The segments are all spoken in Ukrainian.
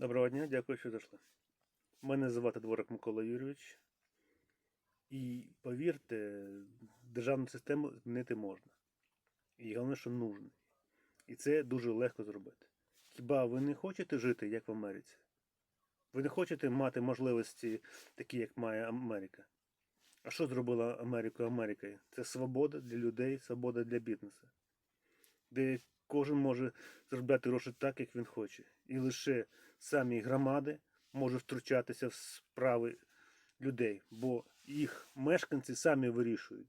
Доброго дня, дякую, що зайшли. Мене звати Дворик Микола Юрійович. І повірте, державну систему змінити можна. І головне, що нужно. І це дуже легко зробити. Хіба ви не хочете жити, як в Америці? Ви не хочете мати можливості такі, як має Америка? А що зробила Америку Америкою? Це свобода для людей, свобода для бізнесу. Де кожен може заробляти гроші так, як він хоче. І лише самі громади можуть втручатися в справи людей, бо їх мешканці самі вирішують,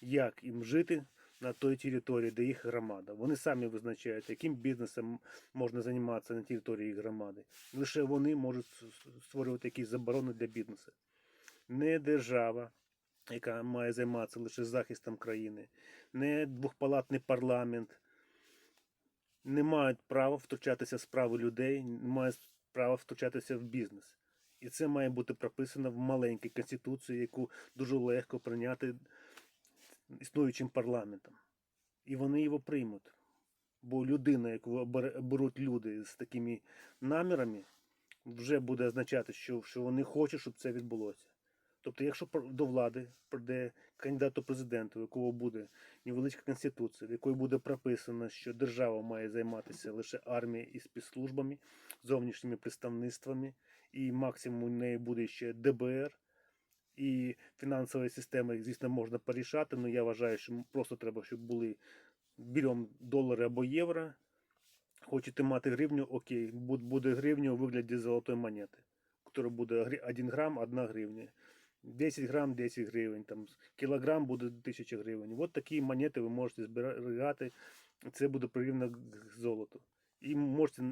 як їм жити на той території, де їх громада. Вони самі визначають, яким бізнесом можна займатися на території їх громади. Лише вони можуть створювати якісь заборони для бізнесу. Не держава, яка має займатися лише захистом країни, не двохпалатний парламент, не мають права втручатися в справи людей, не мають права втручатися в бізнес. І це має бути прописано в маленькій конституції, яку дуже легко прийняти існуючим парламентом. І вони його приймуть. Бо людина, яку беруть люди з такими намірами, вже буде означати, що вони хочуть, щоб це відбулося. Тобто, якщо до влади прийде кандидат у президенту, у якого буде невеличка конституція, в якої буде прописано, що держава має займатися лише армією і спецслужбами, зовнішніми представництвами, і максимум у неї буде ще ДБР. І фінансові системи, звісно, можна порішати, але я вважаю, що просто треба, щоб були беремо долари або євро. Хочете мати гривню, окей, буде гривня у вигляді золотої монети, яка буде 1 грам, 1 гривня. 10 грам 10 гривень, там, кілограм буде 1000 гривень. От такі монети ви можете зберігати, це буде порівняно к золоту. І можете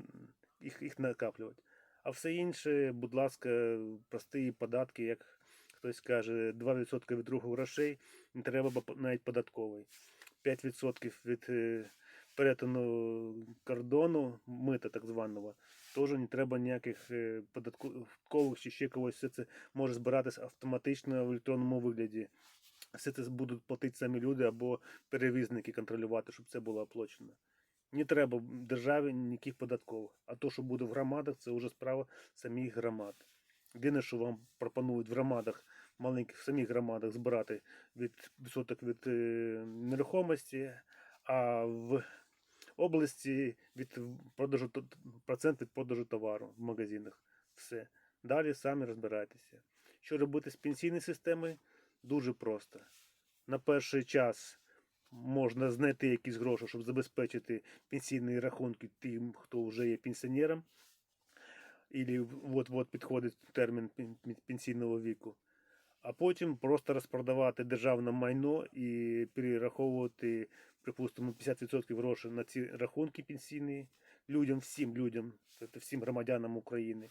їх, їх накаплювати. А все інше, будь ласка, прості податки, як хтось каже, 2% від руху грошей, не треба навіть податковий. 5% від е, перетину кордону, мита так званого, теж не треба ніяких е, податкових чи ще когось. Все це може збиратись автоматично в електронному вигляді. Все це будуть платити самі люди або перевізники контролювати, щоб це було оплачено. Не треба державі ніяких податкових. А то, що буде в громадах, це вже справа самих громад. Єдине, що вам пропонують в громадах, маленьких самих громадах збирати від відсоток від е, нерухомості, а в області від продажу процент від продажу товару в магазинах. Все. Далі самі розбирайтеся. Що робити з пенсійною системою? Дуже просто. На перший час можна знайти якісь гроші, щоб забезпечити пенсійні рахунки тим, хто вже є пенсіонером, і от-от підходить термін пен- пен- пенсійного віку. А потім просто розпродавати державне майно і перераховувати, припустимо, 50% грошей на ці рахунки пенсійні людям, всім людям, тобто всім громадянам України.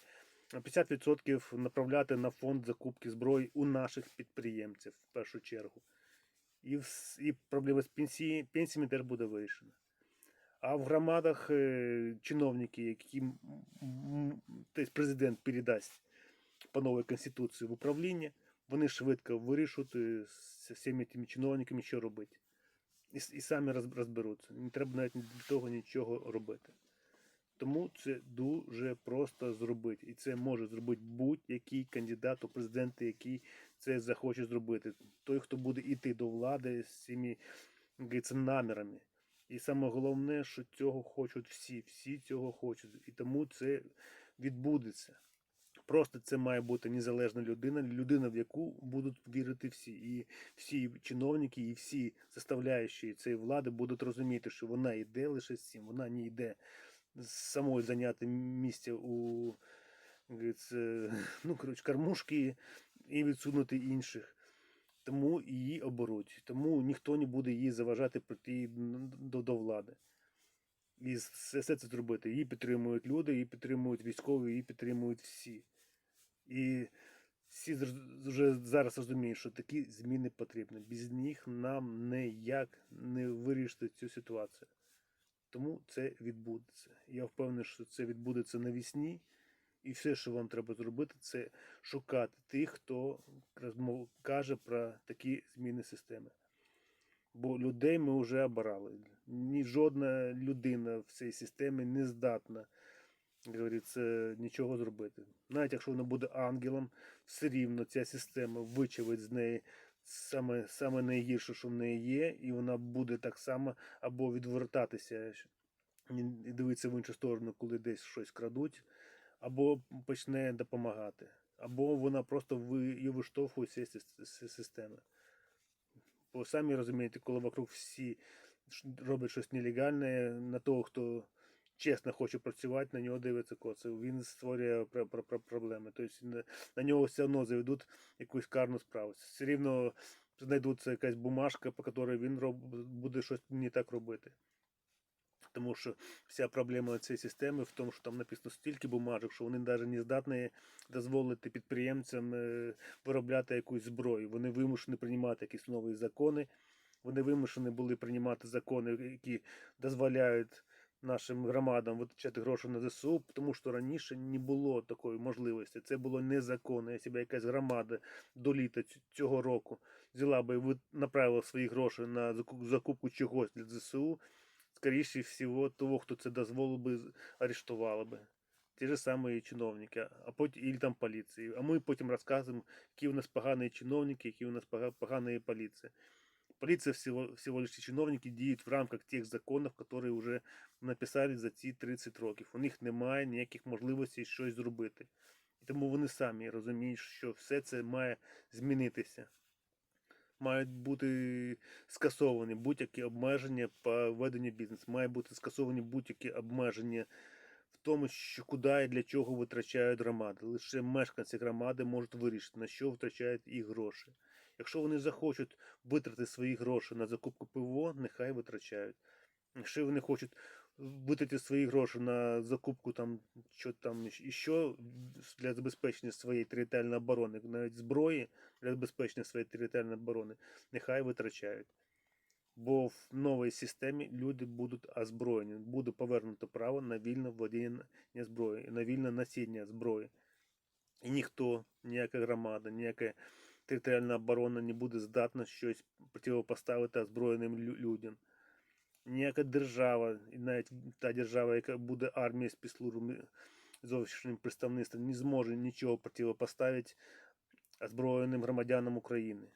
А 50% направляти на фонд закупки зброї у наших підприємців в першу чергу. І, і проблема з пенсії, пенсіями теж буде вирішена. А в громадах е, чиновники, які тобто президент передасть по новій конституції в управління, вони швидко вирішуть е, з всіма тими чиновниками, що робити. І, і самі розберуться. Не треба навіть для того нічого робити. Тому це дуже просто зробити. І це може зробити будь-який кандидат у президенти, який це захоче зробити. Той, хто буде йти до влади з цими намірами. І саме головне, що цього хочуть всі, всі цього хочуть. І тому це відбудеться. Просто це має бути незалежна людина, людина, в яку будуть вірити всі. І всі чиновники, і всі заставляючі цієї влади будуть розуміти, що вона йде лише з цим, вона не йде самою зайняти місце у ну, коротше, кормушки і відсунути інших. Тому її оберуть. Тому ніхто не буде її заважати прийти до, до влади. І все це зробити. Її підтримують люди, її підтримують військові, її підтримують всі. І всі вже зараз розуміють, що такі зміни потрібні. Без них нам ніяк не вирішити цю ситуацію. Тому це відбудеться. Я впевнений, що це відбудеться навесні. І все, що вам треба зробити, це шукати тих, хто каже про такі зміни системи. Бо людей ми вже обирали. Ні жодна людина в цій системі не здатна говориться, нічого зробити. Навіть якщо вона буде ангелом, все рівно ця система вичавить з неї саме, саме найгірше, що в неї є, і вона буде так само або відвертатися і дивитися в іншу сторону, коли десь щось крадуть, або почне допомагати, або вона просто її виштовхує з системи. Бо самі розумієте, коли вокруг всі роблять щось нелегальне, на того, хто чесно хоче працювати, на нього дивиться коце. Він створює пр- пр- пр- проблеми. Тобто на, на нього все одно заведуть якусь карну справу. Все рівно знайдуться якась бумажка, по якій він буде щось не так робити. Тому що вся проблема цієї системи в тому, що там написано стільки бумажок, що вони навіть не здатні дозволити підприємцям е, виробляти якусь зброю. Вони вимушені приймати якісь нові закони. Вони вимушені були приймати закони, які дозволяють нашим громадам витрачати гроші на ЗСУ, тому що раніше не було такої можливості. Це було незаконно. Якщо б якась громада до літа цього року взяла би і направила свої гроші на закупку чогось для ЗСУ, скоріше всього, того, хто це дозволив би, арештували би. Ті ж самі чиновники, а потім і там поліції. А ми потім розказуємо, які у нас погані чиновники, які у нас пога- поганая поліція. Полиция всего, всего лишь чиновники діють в рамках тих законів, які вже написали за ці 30 років. У них немає ніяких можливостей щось зробити. І тому вони самі розуміють, що все це має змінитися. Мають бути скасовані будь-які обмеження по веденню бізнесу, мають бути скасовані будь-які обмеження в тому, що куди і для чого витрачають громади. Лише мешканці громади можуть вирішити, на що витрачають їх гроші. Якщо вони захочуть витратити свої гроші на закупку ПВО, нехай витрачають. Якщо вони хочуть витратити свої гроші на закупку там, що там і що для забезпечення своєї територіальної оборони, навіть зброї для забезпечення своєї територіальної оборони, нехай витрачають. Бо в новій системі люди будуть озброєні, буде повернуто право на вільне владіння зброєю, на вільне носіння зброї. І ніхто, ніяка громада, ніяка територіальна оборона не буде здатна щось противопоставити озброєним людям. Ніяка держава, і навіть та держава, яка буде армією спецслужбами зовнішнім представництвом, не зможе нічого противопоставити озброєним громадянам України.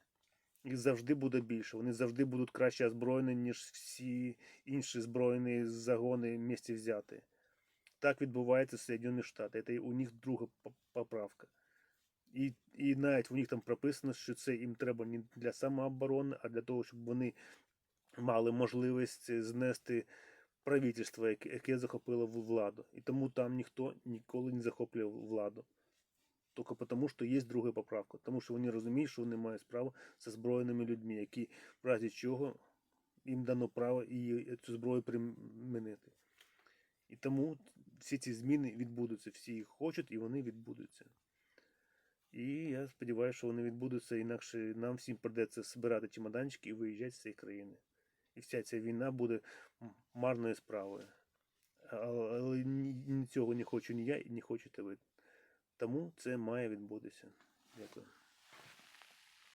Їх завжди буде більше, вони завжди будуть краще озброєні, ніж всі інші збройні загони місті взяти. Так відбувається в Соєдинених Штатах. Це у них друга поправка. І, і навіть у них там прописано, що це їм треба не для самооборони, а для того, щоб вони мали можливість знести правительство, яке, яке захопило в- владу. І тому там ніхто ніколи не захоплював владу. Тільки тому, що є друга поправка. Тому що вони розуміють, що вони мають справу з озброєними людьми, які в разі чого їм дано право і цю зброю примінити. І тому всі ці зміни відбудуться. Всі їх хочуть і вони відбудуться. І я сподіваюся, що вони відбудуться, інакше нам всім придеться збирати чемоданчики і виїжджати з цієї країни. І вся ця війна буде марною справою. Але ні, цього не хочу ні я і не хочете ви. Тому це має відбутися. Дякую.